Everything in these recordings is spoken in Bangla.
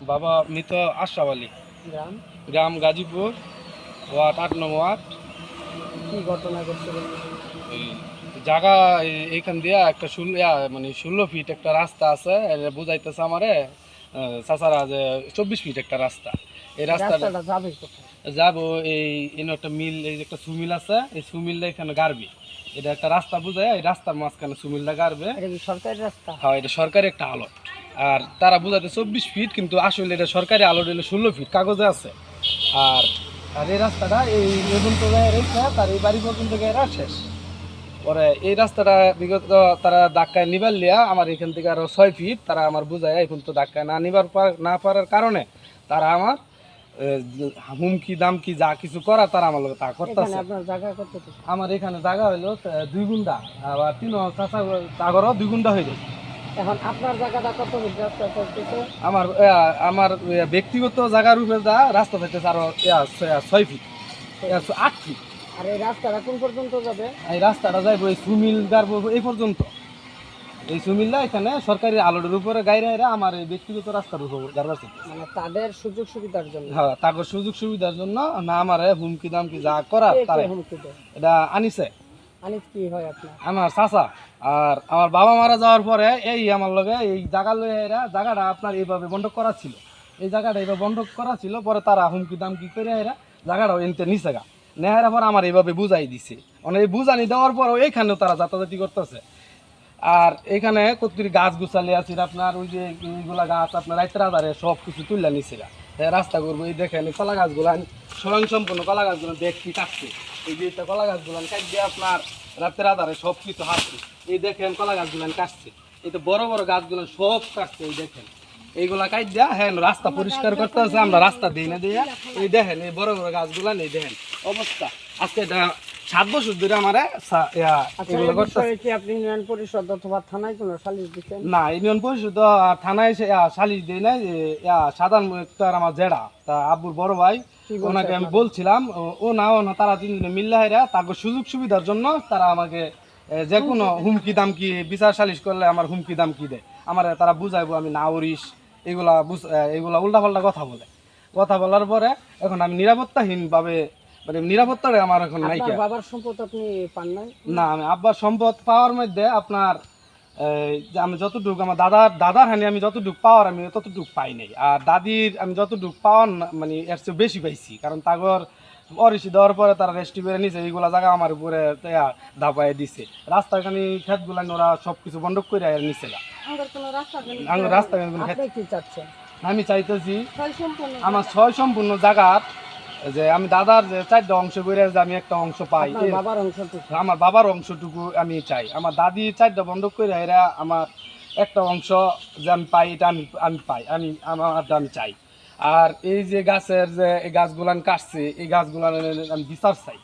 বাবা মৃত আশরাফ আলী। গ্রাম? গ্রাম গাজীপুর ওয়ার্ড আট নম্বর ওয়ার্ড। কি ঘটনা ঘটছে জায়গা এইখান দিয়া একটা ষোলো মানে ষোলো ফিট একটা রাস্তা আছে বুঝাইতেছে আমারে চাচারা যে চব্বিশ ফিট একটা রাস্তা। এই রাস্তাটা যাবে যাব এই একটা মিল এই একটা সুমিল আছে এই সুমিলটা এখানে গাড়বি। এটা একটা রাস্তা বুঝায় এই রাস্তার মাঝখানে সুমিলটা গাড়বে। সরকারি রাস্তা? হ্যাঁ এটা সরকারি একটা আলট। আর তারা বুঝাতে চব্বিশ ফিট কিন্তু আসলে এটা সরকারি আলট হলে ষোলো ফিট কাগজে আছে। আর আর এই রাস্তাটা এই পর্যন্ত রেখে তার এই বাড়ি পর্যন্ত গিয়ে শেষ। পরে এই রাস্তাটা বিগত তারা ধাক্কায় নিবার লিয়া আমার এখান থেকে আরও ছয় ফিট তারা আমার বুঝায় এখন তো ধাক্কায় না নিবার না পারার কারণে তারা আমার হুমকি দামকি যা কিছু করা তারা আমার তা করতেছে। আপনার জায়গা কত আমার এখানে জায়গা হইল দুই গুন্ডা আবার তিন চাষা তাগরও দুই গুন্ডা হয়ে যায় এখন আপনার জায়গাটা কত আমার আমার ব্যক্তিগত জায়গার উপরে যা রাস্তা থাকতেছে আরও ছয়- ফিট। আট ফিট। আর এই রাস্তাটা কোন পর্যন্ত যাবে? এই রাস্তাটা যাইবো এই সুমিল গাড়বো এই পর্যন্ত। এই সুমিলটা এখানে সরকারি আলোডের উপরে গাইরে আমার এই ব্যক্তিগত রাস্তার উপর মানে তাদের সুযোগ সুবিধার জন্য। হ্যাঁ তাকে সুযোগ সুবিধার জন্য না আমার হুমকি দামকি যা করার তারা। এটা আনিছে। আনিস কি হয় আপনার আমার চাচা আর আমার বাবা মারা যাওয়ার পরে এই আমার লগে এই জায়গা লয়ে এরা জায়গাটা আপনার এইভাবে বন্ধক করা ছিল। এই জায়গাটা এইভাবে বন্ধক করা ছিল পরে তারা হুমকি দামকি করে এরা জায়গাটা এনতে নিচে গা। নেহার পর আমার এইভাবে বুঝাই দিছে। মানে এই বুঝানি দেওয়ার পরও এইখানেও তারা যাতাযাতি করতেছে। আর এখানে কতগুলি গাছ গুছালি আছে আপনার ওই যে এইগুলা গাছ আপনার রাইতের সব কিছু তুললা নিছে গা। রাস্তা করব, এই দেখেন কলা গাছগুলা স্বয়ং সম্পূর্ণ কলা গাছগুলো দেখি কাটছে। এই যে কলা গাছগুলো কাট দিয়ে আপনার রাতের আধারে সব কিছু হাঁটছে। এই দেখেন, কলা গাছগুলো কাটছে। এই তো বড় বড় গাছগুলো সব কাটছে, এই দেখেন। এইগুলা কাট দিয়া হ্যাঁ রাস্তা পরিষ্কার করতে আছে আমরা রাস্তা দিই না দিয়া। এই দেখেন, এই বড় বড় গাছগুলা, এই দেখেন, অবস্থা। আজকে সাত বছর ধরে আমার আচ্ছা এগুলো করতে আপনি ইউনিয়ন পরিষদ অথবা থানায় কোনো সালিশ দিচ্ছেন? না ইউনিয়ন পরিষদ থানায় এসে সালিশ দেয় নাই সাধারণ একটা আমার জেডা। তা আব্বুর বড় ভাই ওনাকে আমি বলছিলাম ও- না ও না তারা তিনজনে মিল্লা হেরা তাকে সুযোগ সুবিধার জন্য তারা আমাকে যে কোনো হুমকি দামকি বিচার সালিশ করলে আমার হুমকি দামকি দেয়। আমার তারা বুঝাইবো আমি না উড়িস এগুলা এগুলা উল্টাপাল্টা কথা বলে। কথা বলার পরে এখন আমি নিরাপত্তাহীন ভাবে মানে নিরাপত্তাটা আমার এখন নাই আপনার বাবার সম্পদ আপনি পান নাই? না আমি আব্বার সম্পদ পাওয়ার মধ্যে আপনার এই, যে আমি যতটুকু আমার দাদার দাদার হানি আমি যতটুকু পাওয়ার আমি ততটুকু পাই নাই। আর দাদির আমি যতটুকু পাওয়ার না- মানে এর চেয়ে বেশি পাইছি। কারণ তাগর অরিসি দেওয়ার পরে তারা রেস্টি করে নিছে এইগুলা জায়গা আমার উপরে ধাপায় দিছে। রাস্তাখানি ক্ষেতগুলা ওরা সব কিছু বন্ধক করে নিছে গা। আমি রাস্তা আপনি কি চাচ্ছেন? আমি চাইতেছি আমার ছয় সম্পূর্ণ জায়গার যে আমি দাদার যে চারটা অংশ করে যে আমি একটা অংশ পাই বাবার অংশটুকু? আমার বাবার অংশটুকু আমি চাই। আমার দাদি চারটা বন্ধ করে এরা আমার একটা অংশ যে আমি পাই এটা আমি আমি পাই আমি আমারটা আমি চাই। আর এই যে গাছের যে এই গাছগুলান কাটছে এই গাছগুলান আমি বিচার চাই।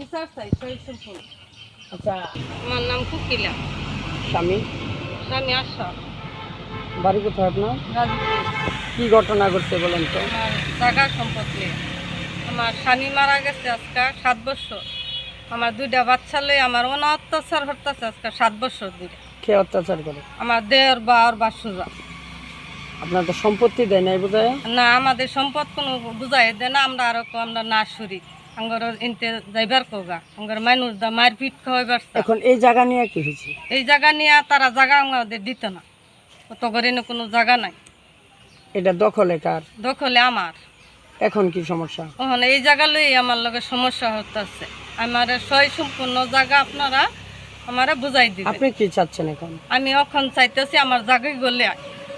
বিচার চাই আচ্ছা আমার নাম কুকিলা। স্বামী? আমি আশা। বাড়ি কোথায় আপনার? কি ঘটনা ঘটছে বলেন তো? সম্পদ নিয়ে আমার স্বামী মারা গেছে আজকে সাত বছর। আমার দুইটা বাচ্চা লই আমার অনা অত্যাচার হতেছে আজকে সাত বছর ধরে। কে অত্যাচার করে? আমার দেওর বা ওর বাসুরা। আপনার তো সম্পত্তি দেয় নাই বোঝায় না আমাদের সম্পদ কোনো বুঝাই দেয় না আমরা আরও আমরা না শুরি আঙ্গর ইনতে যাইবার কোগা। আঙ্গর মানুষ দা মারপিট খাওয়াইবার এখন এই জায়গা নিয়ে কি হয়েছে এই জায়গা নিয়ে তারা জায়গা আমাদের দিত না। অত করে কোনো জায়গা নাই। এটা দখলে কার? দখলে আমার। এখন কি সমস্যা? ওখানে এই জায়গা লই আমার লগে সমস্যা হতেছে আমার সয় সম্পূর্ণ জায়গা আপনারা আমারে বুঝাই দিবেন। আপনি কি চাচ্ছেন এখন? আমি এখন চাইতেছি আমার জায়গায় গলে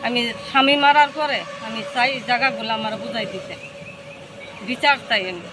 আমি স্বামী মারার পরে আমি চাই জায়গাগুলো আমার বুঝাই দিতে। বিচার চাই আমি।